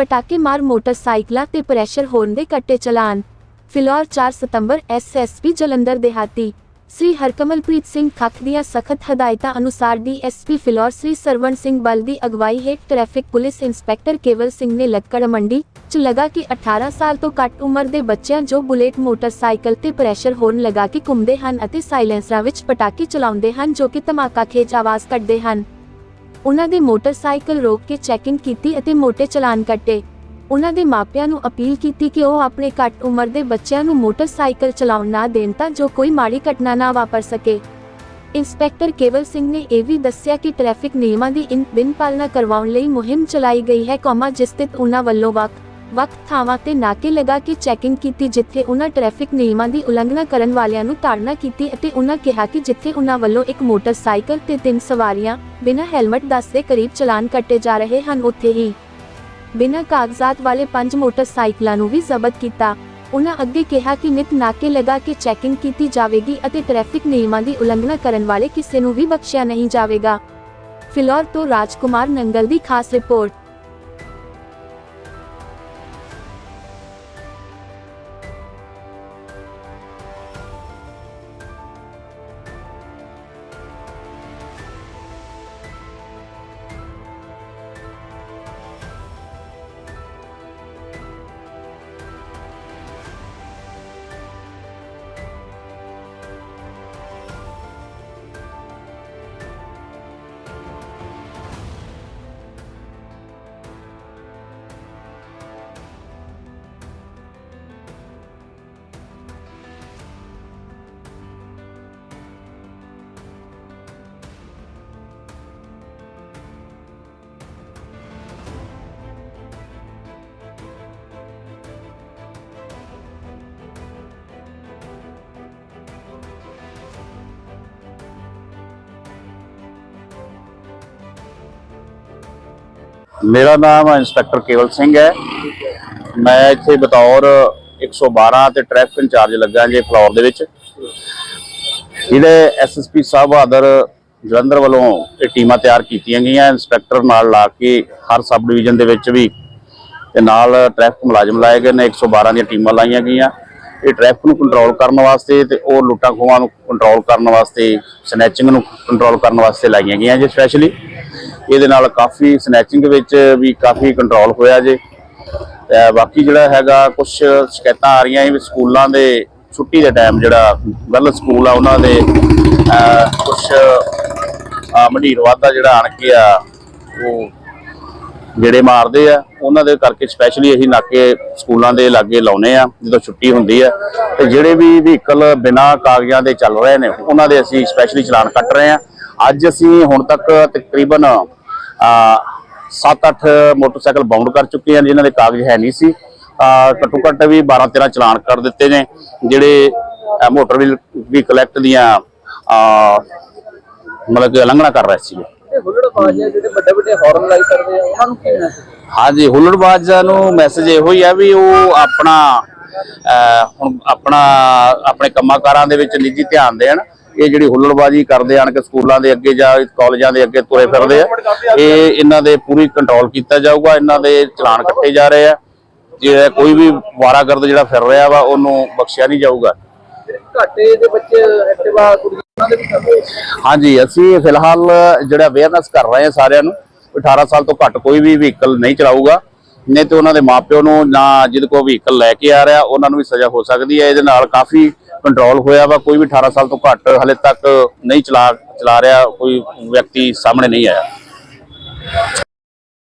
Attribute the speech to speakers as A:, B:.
A: ਪਟਾਕੇ ਮਾਰ ਮੋਟਰਸਾਈਕਲਾਂ ਤੇ ਪ੍ਰੈਸ਼ਰ ਹੋਣ ਦੇ ਕੱਟੇ ਚਲਾਨ। ਫਿਲੌਰ 4 ਸਤੰਬਰ ਐਸਐਸਪੀ ਜਲੰਧਰ, ਦੇਹਾਤੀ। ਸ੍ਰੀ ਹਰਕਮਲਪ੍ਰੀਤ ਸਿੰਘ ਖੱਖ ਦੀਆਂ ਸਖਤ ਹਦਾਇਤਾਂ ਅਨੁਸਾਰ ਡੀਐਸਪੀ ਫਿਲੌਰ ਸ੍ਰੀ ਸਰਵਣ ਸਿੰਘ ਬਲ ਦੀ ਅਗਵਾਈ ਹੇਠ ਟ੍ਰੈਫਿਕ ਪੁਲਿਸ ਇੰਸਪੈਕਟਰ ਕੇਵਲ ਸਿੰਘ ਨੇ ਲੱਕੜ ਮੰਡੀ ਚ ਲਗਾ ਕਿ 18 ਸਾਲ ਤੋਂ ਘੱਟ ਉਮਰ ਦੇ ਬੱਚਿਆਂ ਜੋ ਬੁਲੇਟ ਮੋਟਰਸਾਈਕਲ ਤੇ ਪ੍ਰੈਸ਼ਰ ਹੋਰਨ ਲਗਾ ਕੇ ਘੁੰਮਦੇ ਹਨ ਅਤੇ ਸਾਇਲੈਂਸਰਾਂ ਵਿੱਚ ਪਟਾਕੇ ਚਲਾਉਂਦੇ ਹਨ ਜੋ ਕਿ ਧਮਾਕਾ ਖੇਜ ਆਵਾਜ਼ ਕੱਢਦੇ ਹਨ। ਉਹਨਾਂ ਦੇ ਮੋਟਰਸਾਈਕਲ ਰੋਕ ਕੇ ਚੈਕਿੰਗ ਕੀਤੀ ਅਤੇ ਮੋਟੇ ਚਲਾਨ ਕੱਟੇ। ਉਹਨਾਂ ਦੇ ਮਾਪਿਆਂ ਨੂੰ ਅਪੀਲ ਕੀਤੀ ਕਿ ਉਹ ਆਪਣੇ ਘੱਟ ਉਮਰ ਦੇ ਬੱਚਿਆਂ ਨੂੰ ਮੋਟਰਸਾਈਕਲ ਚਲਾਉਣ ਨਾ ਦੇਣ ਤਾਂ ਜੋ ਕੋਈ ਮਾੜੀ ਘਟਨਾ ਨਾ ਵਾਪਰ ਸਕੇ। ਇੰਸਪੈਕਟਰ ਕੇਵਲ ਸਿੰਘ ਨੇ ਇਹ ਵੀ ਦੱਸਿਆ ਕਿ ਟ੍ਰੈਫਿਕ ਨਿਯਮਾਂ ਦੀ ਇਨ ਬਿਨ ਪਾਲਣਾ ਕਰਵਾਉਣ ਲਈ ਮੁਹਿੰਮ ਚਲਾਈ ਗਈ ਹੈ, ਕੌਮਾ ਜਿਸ ਤੇ ਉਹਨਾਂ ਵੱਲੋਂ ਵਕ ਵਕਤ ਥਾਵਾਂ ਤੇ ਨਾਕੇ ਲਗਾ ਕੇ ਚੈਕਿੰਗ ਕੀਤੀ ਜਿੱਥੇ ਉਹਨਾਂ ਟ੍ਰੈਫਿਕ ਨਿਯਮਾਂ ਦੀ ਉਲੰਘਣਾ ਕਰਨ ਵਾਲਿਆਂ ਨੂੰ ਤਾੜਨਾ ਕੀਤੀ ਅਤੇ ਉਹਨਾਂ ਕਿਹਾ ਕਿ ਜਿੱਥੇ ਉਹਨਾਂ ਵੱਲੋਂ ਇੱਕ ਮੋਟਰਸਾਈਕਲ ਤੇ ਤਿੰਨ ਸਵਾਰੀਆਂ ਬਿਨਾਂ ਹੈਲਮਟ ਦੱਸ ਕਰੀਬ ਚਲਾਨ ਕੱਟੇ ਜਾ ਰਹੇ ਹਨ, ਉੱਥੇ ਹੀ ਬਿਨਾਂ ਕਾਗਜ਼ਾਤ ਵਾਲੇ ਪੰਜ ਮੋਟਰਸਾਈਕਲਾਂ ਨੂੰ ਵੀ ਜ਼ਬਤ ਕੀਤਾ। ਉਹਨਾਂ ਅੱਗੇ ਕਿਹਾ ਕਿ ਨਿਤ ਨਾਕੇ ਲਗਾ ਕੇ ਚੈਕਿੰਗ ਕੀਤੀ ਜਾਵੇਗੀ ਅਤੇ ਟ੍ਰੈਫਿਕ ਨਿਯਮਾਂ ਦੀ ਉਲੰਘਣਾ ਕਰਨ ਵਾਲੇ ਕਿਸੇ ਨੂੰ ਵੀ ਬਖਸ਼ਿਆ ਨਹੀਂ ਜਾਵੇਗਾ। ਫਿਲੌਰ ਤੋਂ ਰਾਜਕੁਮਾਰ ਨੰਗਲ ਦੀ ਖਾਸ ਰਿਪੋਰਟ।
B: ਮੇਰਾ ਨਾਮ ਇੰਸਪੈਕਟਰ ਕੇਵਲ ਸਿੰਘ ਹੈ। ਮੈਂ ਇੱਥੇ ਬਤੌਰ 112 ਤੇ ਟ੍ਰੈਫਿਕ ਇੰਚਾਰਜ ਲੱਗਾ ਜੇ ਫਲੋਰ ਦੇ ਵਿੱਚ। ਜਿਹੜੇ ਐਸਐਸਪੀ ਸਾਹਿਬ ਬਹਾਦਰ ਜਲੰਧਰ ਵੱਲੋਂ ਇਹ ਟੀਮਾਂ ਤਿਆਰ ਕੀਤੀਆਂ ਗਈਆਂ। ਇੰਸਪੈਕਟਰ ਨਾਲ ਲਾ ਕੇ ਹਰ ਸਬ ਡਿਵੀਜ਼ਨ ਦੇ ਵਿੱਚ ਵੀ ਤੇ ਨਾਲ ਟ੍ਰੈਫਿਕ ਮੁਲਾਜ਼ਮ ਲਾਏ ਗਏ ਨੇ। 112 ਦੀਆਂ ਟੀਮਾਂ ਲਾਈਆਂ ਗਈਆਂ। ਇਹ ਟ੍ਰੈਫਿਕ ਨੂੰ ਕੰਟਰੋਲ ਕਰਨ ਵਾਸਤੇ ਤੇ ਉਹ ਲੁੱਟਾਂ ਖੋਹਾਂ ਨੂੰ ਕੰਟਰੋਲ ਕਰਨ ਵਾਸਤੇ, ਸਨੈਚਿੰਗ ਨੂੰ ਕੰਟਰੋਲ ਕਰਨ ਵਾਸਤੇ ਲਾਈਆਂ ਗਈਆਂ ਜੇ, ਸਪੈਸ਼ਲੀ ਇਹਦੇ ਨਾਲ ਕਾਫੀ ਸਨੈਚਿੰਗ ਵਿੱਚ ਵੀ ਕਾਫੀ ਕੰਟਰੋਲ ਹੋਇਆ ਜੇ। ਬਾਕੀ ਜਿਹੜਾ ਹੈਗਾ ਕੁਝ ਸ਼ਿਕਾਇਤਾਂ ਆ ਰਹੀਆਂ ਸੀ ਵੀ ਸਕੂਲਾਂ ਦੇ ਛੁੱਟੀ ਦੇ ਟਾਈਮ ਜਿਹੜਾ ਗਰਲ ਸਕੂਲ ਆ, ਉਹਨਾਂ ਦੇ ਕੁਝ ਮੰਡੀਰ ਵਾਦਾ ਜਿਹੜਾ ਆਣ ਕੇ ਆ, ਉਹ ਜਿਹੜੇ ਮਾਰਦੇ ਆ। ਉਹਨਾਂ ਦੇ ਕਰਕੇ ਸਪੈਸ਼ਲੀ ਅਸੀਂ ਨਾਕੇ ਸਕੂਲਾਂ ਦੇ ਲਾਗੇ ਲਾਉਨੇ ਆ, ਜਦੋਂ ਛੁੱਟੀ ਹੁੰਦੀ ਆ। ਤੇ ਜਿਹੜੇ ਵੀ ਵਹੀਕਲ ਬਿਨਾਂ ਕਾਗਜ਼ਾਂ ਦੇ ਚੱਲ ਰਹੇ ਨੇ, ਉਹਨਾਂ ਦੇ ਅਸੀਂ ਸਪੈਸ਼ਲੀ ਚਲਾਨ ਕੱਟ ਰਹੇ ਆ। ਅੱਜ ਅਸੀਂ ਹੁਣ ਤੱਕ ਤਕਰੀਬਨ 7-8 ਮੋਟਰਸਾਈਕਲ ਬਾਉਂਡ ਕਰ ਚੁੱਕੇ ਹਾਂ ਜਿਨ੍ਹਾਂ ਦੇ ਕਾਗਜ਼ ਹੈ ਨਹੀਂ ਸੀ। ਘੱਟੋ ਘੱਟ ਵੀ 12-13 ਚਲਾਨ ਕਰ ਦਿੱਤੇ ਨੇ ਜਿਹੜੇ ਮੋਟਰ ਵੀ ਕਲੈਕਟ ਦੀਆਂ ਮਤਲਬ ਕਿ ਉਲੰਘਣਾ ਕਰ ਰਹੇ
C: ਆ ਚਾਹੀਦਾ
B: ਹਾਂਜੀ ਹੁੱਲੜਬਾਜ਼ਾਂ ਨੂੰ ਮੈਸੇਜ ਇਹੋ ਹੀ ਆ ਵੀ ਉਹ ਆਪਣਾ ਹੁਣ ਆਪਣਾ ਆਪਣੇ ਕੰਮਾਂ-ਕਾਰਾਂ ਦੇ ਵਿੱਚ ਨਿੱਜੀ ਧਿਆਨ ਦੇਣ। ਇਹ ਜਿਹੜੀ ਹੁੱਲੜਬਾਜ਼ੀ ਕਰਦੇ ਆਣ ਕੇ ਸਕੂਲਾਂ ਦੇ ਅੱਗੇ ਜਾਂ ਕਾਲਜਾਂ ਦੇ ਅੱਗੇ ਤੁਰੇ ਫਿਰਦੇ ਆ ਇਹ ਇਹਨਾਂ ਦੇ ਪੂਰੀ ਕੰਟਰੋਲ ਕੀਤਾ ਜਾਊਗਾ ਇਹਨਾਂ ਦੇ ਚਲਾਨ ਕੱਟੇ ਜਾ ਰਹੇ ਆ। ਜੇ ਕੋਈ ਵੀ ਵਾਰਾਗਰਦ ਜਿਹੜਾ ਫਿਰ ਰਿਹਾ ਵਾ ਉਹਨੂੰ ਬਖਸ਼ਿਆ ਨਹੀਂ ਜਾਊਗਾ।
C: ਘਾਟੇ ਦੇ ਬੱਚੇ ਐਕਟਿਵਾ ਕੁੜੀਆਂ ਦੇ ਵੀ
B: ਹਾਂਜੀ ਅਸੀਂ ਫਿਲਹਾਲ ਜਿਹੜਾ ਅਵੇਅਰਨੈਸ ਕਰ ਰਹੇ ਹਾਂ ਸਾਰਿਆਂ ਨੂੰ ਵੀ 18 ਸਾਲ ਤੋਂ ਘੱਟ ਕੋਈ ਵੀ ਵਹੀਕਲ ਨਹੀਂ ਚਲਾਊਗਾ। ਨਹੀਂ ਤੇ ਉਹਨਾਂ ਦੇ ਮਾਪਿਓ ਨੂੰ ਨਾ ਜਿਹਦੇ ਕੋਲ ਵਹੀਕਲ ਲੈ ਕੇ ਆ ਰਿਹਾ ਉਹਨਾਂ ਨੂੰ ਵੀ ਸਜ਼ਾ ਹੋ ਸਕਦੀ ਹੈ। ਇਹਦੇ ਨਾਲ ਕਾਫੀ ਕੰਟਰੋਲ ਹੋਇਆ ਵਾ, ਕੋਈ ਵੀ 18 ਸਾਲ ਤੋਂ ਘੱਟ ਹਲੇ ਤੱਕ ਨਹੀਂ ਚਲਾ ਚਲਾ ਰਿਹਾ, ਕੋਈ ਵਿਅਕਤੀ ਸਾਹਮਣੇ ਨਹੀਂ ਆਇਆ।